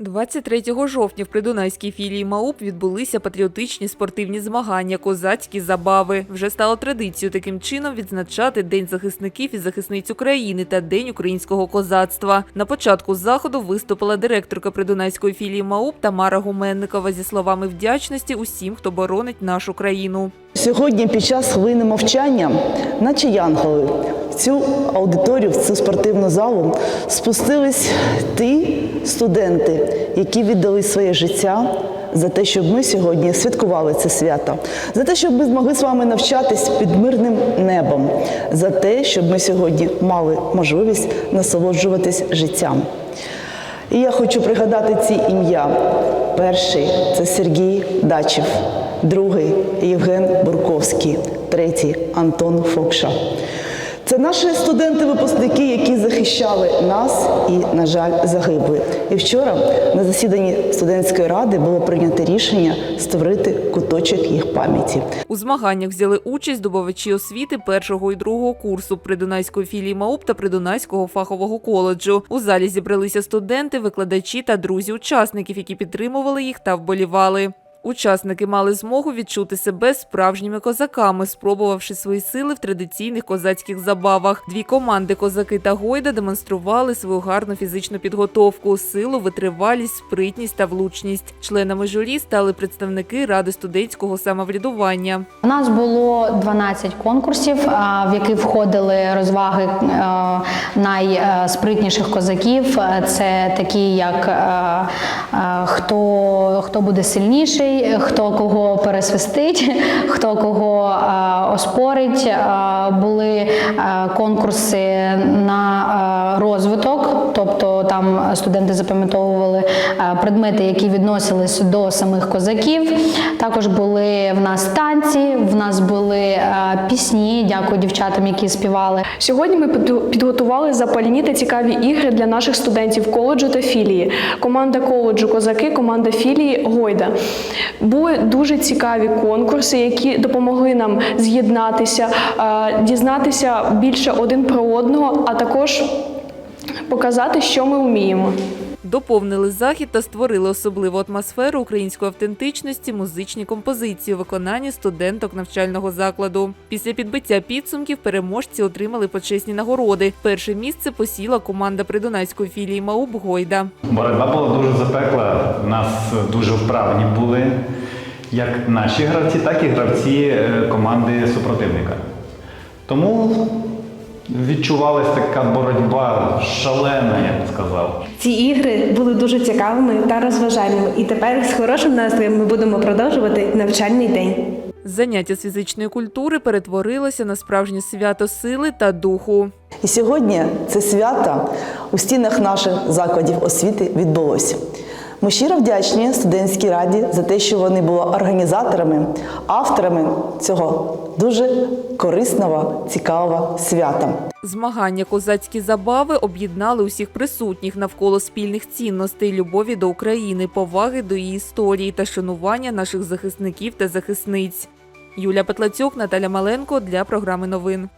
23 жовтня в придунайській філії МАУП відбулися патріотичні спортивні змагання «Козацькі забави». Вже стало традицією таким чином відзначати День захисників і захисниць України та День українського козацтва. На початку заходу виступила директорка придунайської філії МАУП Тамара Гуменникова зі словами вдячності усім, хто боронить нашу країну. Сьогодні під час хвилини мовчання, наче янголи, в цю аудиторію, в цю спортивну залу спустились ті студенти, які віддали своє життя за те, щоб ми сьогодні святкували це свято, за те, щоб ми змогли з вами навчатись під мирним небом, за те, щоб ми сьогодні мали можливість насолоджуватись життям. І я хочу пригадати ці ім'я. Перший це Сергій Дачів, другий Євген Бурковський, третій Антон Фокша. Це наші студенти-випускники, які захищали нас і, на жаль, загибли. І вчора на засіданні студентської ради було прийнято рішення створити куточок їх пам'яті. У змаганнях взяли участь здобувачі освіти першого і другого курсу Придунайської філії МАУП та Придунайського фахового коледжу. У залі зібралися студенти, викладачі та друзі учасників, які підтримували їх та вболівали. Учасники мали змогу відчути себе справжніми козаками, спробувавши свої сили в традиційних козацьких забавах. Дві команди козаки та гойда демонстрували свою гарну фізичну підготовку, силу, витривалість, спритність та влучність. Членами журі стали представники ради студентського самоврядування. У нас було 12 конкурсів, в які входили розваги е, найспритніших козаків. Це такі, як е, е, хто, хто буде сильніший, хто кого пересвистить, хто кого е, оспорить. Е, Були е, конкурси на розвиток, там студенти запам'ятовували е, предмети, які відносились до самих козаків. Також були в нас танці, в нас були е, пісні. Дякую дівчатам, які співали. Сьогодні ми підготували запальні та цікаві ігри для наших студентів коледжу та філії. Команда коледжу Козаки, команда філії Гойда. Були дуже цікаві конкурси, які допомогли нам з'єднатися, е, дізнатися більше один про одного, а також показати, що ми вміємо. Доповнили захід та створили особливу атмосферу української автентичності, музичні композиції у виконанні студенток навчального закладу. Після підбиття підсумків переможці отримали почесні нагороди. Перше місце посіла команда придунайської філії МАУБ Гойда. Боротьба була дуже запекла. Нас дуже вправні були як наші гравці, так і гравці е, команди супротивника. Тому відчувалася така боротьба шалена, я б сказав. Ці ігри були дуже цікавими та розважальними, і тепер з хорошим настроєм ми будемо продовжувати навчальний день. Заняття з фізичної культури перетворилося на справжнє свято сили та духу. І сьогодні це свято у стінах наших закладів освіти відбулося. Ми щиро вдячні студентській раді за те, що вони були організаторами, авторами цього дуже корисного, цікавого свята. Змагання козацькі забави об'єднали усіх присутніх навколо спільних цінностей, любові до України, поваги до її історії та шанування наших захисників та захисниць. Юля Петлацюк, Наталя Маленко для програми новин.